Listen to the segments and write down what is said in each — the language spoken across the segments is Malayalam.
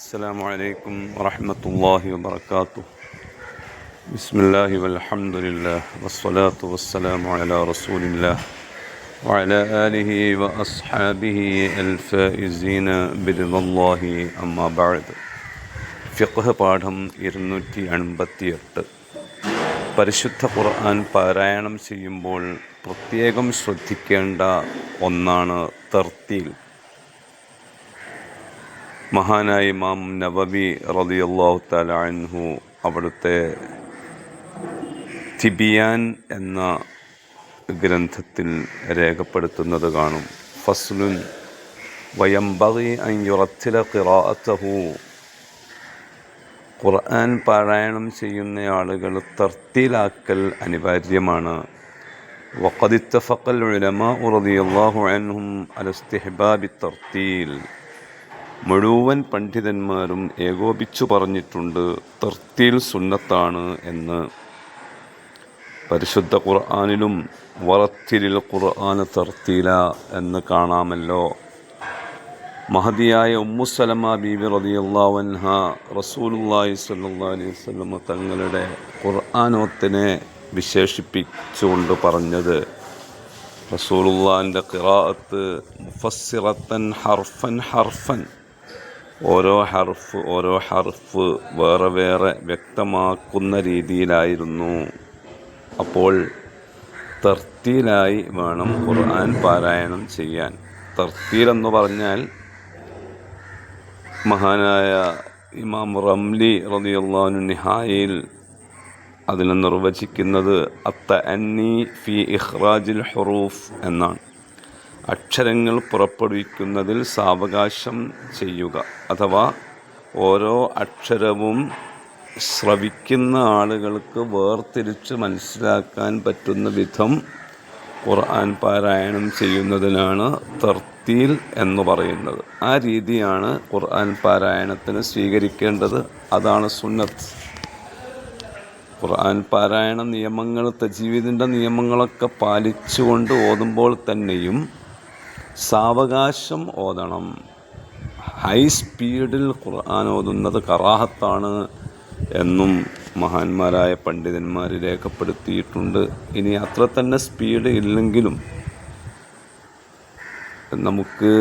السلام عليكم ورحمة الله وبركاته بسم الله والحمد لله والصلاة والسلام على رسول الله وعلى آله وأصحابه الفائزين برضا الله أما بعد ഫിഖ് പാഠം ഇരുന്നൂറ്റി എൺപത്തിയെട്ട് പരിശുദ്ധ ഖുർആൻ പാരായണം ചെയ്യുമ്പോൾ പ്രത്യേകം ശ്രദ്ധിക്കേണ്ട ഒന്നാണ് തർത്തീൽ മഹാനായ ഇമാം നവബി റലിയല്ലാഹു തലാൻഹു അവിടുത്തെ തിബിയാൻ എന്ന ഗ്രന്ഥത്തിൽ രേഖപ്പെടുത്തുന്നത് കാണും. ഫസ്ലുൻ വയംബി അയ്യുറത്തില ഖിറാഅത്തഹു ഖുർആൻ പാരായണം ചെയ്യുന്ന ആളുകൾ തർത്തിലാക്കൽ അനിവാര്യമാണ്. വഖദിത്തഫക്കൽ ഉലമ ഉറദിയല്ലാഹു അൻഹും അലസ്തിഹബാബി തർത്തീൽ. മുഴുവൻ പണ്ഡിതന്മാരും ഏകോപിച്ചു പറഞ്ഞിട്ടുണ്ട് തർത്തീൽ സുന്നത്താണ് എന്ന്. പരിശുദ്ധ ഖുർആാനിലും വറത്തിരിൽ ഖുർആാന് തർത്തീല എന്ന് കാണാമല്ലോ. മഹതിയായ ഉമ്മുസലമ ബീബി റളിയല്ലാഹു റസൂലി സ്വല്ലല്ലാഹു അലൈഹി തങ്ങളുടെ ഖുർആാനോത്തിനെ വിശേഷിപ്പിച്ചുകൊണ്ട് പറഞ്ഞത് റസൂലുള്ളാഹിന്റെ ഖിറാഅത്ത് മുഫസ്സിറത്തൻ ഹർഫൻ ഹർഫൻ ഓരോ ഹർഫ് ഓരോ ഹർഫ് വേറെ വേറെ വ്യക്തമാക്കുന്ന രീതിയിലായിരുന്നു. അപ്പോൾ തർത്തീലായി വേണം ഖുർആൻ പാരായണം ചെയ്യാൻ. തർത്തീൽ എന്ന് പറഞ്ഞാൽ മഹാനായ ഇമാം റംലി റളിയല്ലാഹു നിഹായിൽ അതിനെ നിർവചിക്കുന്നത് അത്ത അന്നി ഫി ഇഖ്റാജിൽ ഹുറൂഫ് എന്നാണ്. അക്ഷരങ്ങൾ പുറപ്പെടുവിക്കുന്നതിൽ സാവകാശം ചെയ്യുക. അഥവാ ഓരോ അക്ഷരവും ശ്രവിക്കുന്ന ആളുകൾക്ക് വേർതിരിച്ച് മനസ്സിലാക്കാൻ പറ്റുന്ന വിധം ഖുർആൻ പാരായണം ചെയ്യുന്നതിനാണ് തർത്തീൽ എന്ന് പറയുന്നത്. ആ രീതിയാണ് ഖുർആൻ പാരായണത്തിന് സ്വീകരിക്കേണ്ടത്. അതാണ് സുന്നത്ത്. ഖുർആൻ പാരായണ നിയമങ്ങൾ തജീവിദിന്റെ നിയമങ്ങളൊക്കെ പാലിച്ചുകൊണ്ട് ഓതുമ്പോൾ തന്നെയും സാവകാശം ഓതണം. ഹൈ സ്പീഡിൽ ഖുർആൻ ഓതുന്നത് കറാഹത്താണ് എന്നും മഹാന്മാരായ പണ്ഡിതന്മാർ രേഖപ്പെടുത്തിയിട്ടുണ്ട്. ഇനി അത്ര തന്നെ സ്പീഡ് ഇല്ലെങ്കിലും നമുക്ക്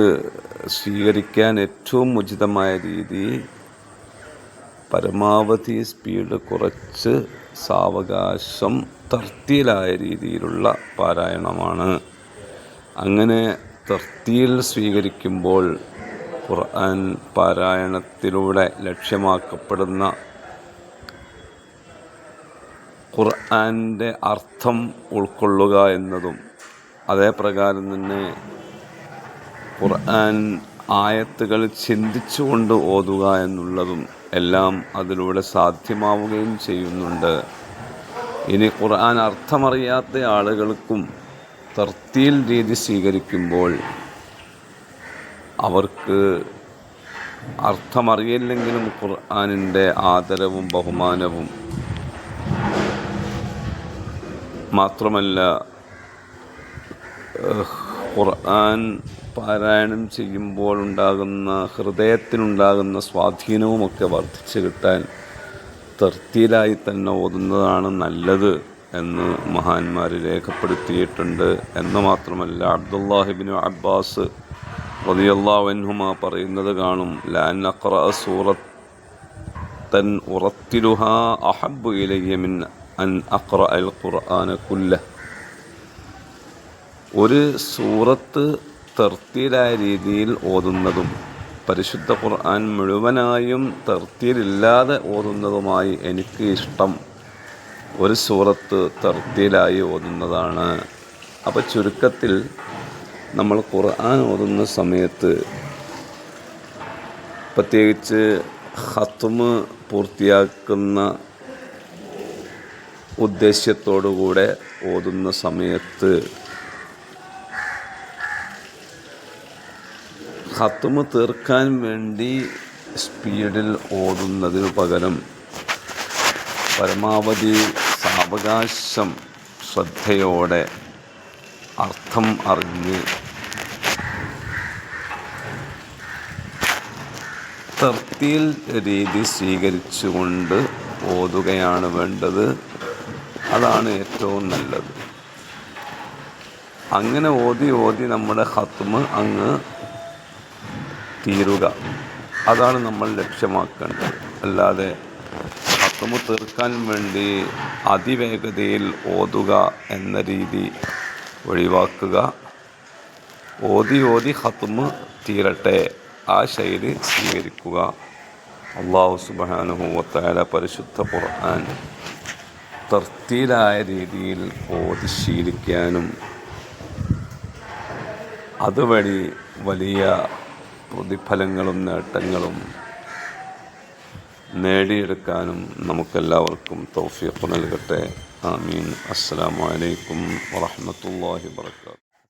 സ്വീകരിക്കാൻ ഏറ്റവും ഉചിതമായ രീതി പരമാവധി സ്പീഡ് കുറച്ച് സാവകാശം തർത്തിയിലായ രീതിയിലുള്ള പാരായണമാണ്. അങ്ങനെ തർത്തിയിൽ സ്വീകരിക്കുമ്പോൾ ഖുർആൻ പാരായണത്തിലൂടെ ലക്ഷ്യമാക്കപ്പെടുന്ന ഖുർആന്റെ അർത്ഥം ഉൾക്കൊള്ളുക എന്നതും അതേപ്രകാരം തന്നെ ഖുർആൻ ആയത്തുകൾ ചിന്തിച്ചുകൊണ്ട് ഓതുക എന്നുള്ളതും എല്ലാം അതിലൂടെ സാധ്യമാവുകയും ചെയ്യുന്നുണ്ട്. ഇനി ഖുർആൻ അർത്ഥമറിയാത്ത ആളുകൾക്കും തർത്തീൽ രീതി സ്വീകരിക്കുമ്പോൾ അവർക്ക് അർത്ഥമറിയില്ലെങ്കിലും ഖുർആാനിന്റെ ആദരവും ബഹുമാനവും മാത്രമല്ല ഖുർആൻ പാരായണം ചെയ്യുമ്പോൾ ഉണ്ടാകുന്ന ഹൃദയത്തിനുണ്ടാകുന്ന സ്വാധീനവുമൊക്കെ വർദ്ധിച്ചു കിട്ടാൻ തർത്തിയിലായി തന്നെ ഓതുന്നതാണ് നല്ലത്. എന്ന് മഹാന്മാർ രേഖപ്പെടുത്തിയിട്ടുണ്ട്. എന്ന് മാത്രമല്ല അബ്ദുല്ലാഹിബിന് അബ്ബാസ് റതിയല്ലാവൻഹുമ പറയുന്നത് കാണും ലാൻ അക്ര സൂറത്തൻ ഉറത്തിലുഹ അഹബ് ഇലയ്യമിൻ അൻ അക്ര അൽ ഖുർആന കുല്ല ഒരു സൂറത്ത് തെർത്തിയിലായ രീതിയിൽ ഓതുന്നതും പരിശുദ്ധ ഖുർആൻ മുഴുവനായും തെർത്തിയിലില്ലാതെ ഓതുന്നതുമായി എനിക്ക് ഇഷ്ടം ഒരു സൂറത്ത് തർത്തിയിലായി ഓതുന്നതാണ്. അപ്പോൾ ചുരുക്കത്തിൽ നമ്മൾ ഖുർആൻ ഓതുന്ന സമയത്ത് പ്രത്യേകിച്ച് ഹത്തുമ് പൂർത്തിയാക്കുന്ന ഉദ്ദേശ്യത്തോടുകൂടെ ഓതുന്ന സമയത്ത് ഹത്തുമ് തീർക്കാൻ വേണ്ടി സ്പീഡിൽ ഓതുന്നതിനു പകരം പരമാവധി സാവകാശം ശ്രദ്ധയോടെ അർത്ഥം അറിഞ്ഞ് തൃപ്തിയിൽ രീതി സ്വീകരിച്ചുകൊണ്ട് ഓതുകയാണ് വേണ്ടത്. അതാണ് ഏറ്റവും നല്ലത്. അങ്ങനെ ഓതി ഓതി നമ്മുടെ ഹത്മ് അങ്ങ് തീരുക. അതാണ് നമ്മൾ ലക്ഷ്യമാക്കേണ്ടത്. അല്ലാതെ ഹത്മ് തീർക്കാൻ വേണ്ടി അതിവേഗതയിൽ ഓതുക എന്ന രീതി ഒഴിവാക്കുക. ഓതി ഓതി ഹത്മ് തീരട്ടെ. ആ ശൈലി സ്വീകരിക്കുക. അള്ളാഹു സുബാനുഭൂവത്തായ പരിശുദ്ധ ഖുർആൻ തർത്തിയിലായ രീതിയിൽ ഓതി ശീലിക്കാനും അതുവഴി വലിയ പ്രതിഫലങ്ങളും നേട്ടങ്ങളും നേടിയെടുക്കാനും നമുക്കെല്ലാവർക്കും തൗഫീഖ് നൽകട്ടെ. ആമീൻ. അസ്സലാമു അലൈക്കും വറഹ്മത്തുള്ളാഹി വബറകാതുഹു.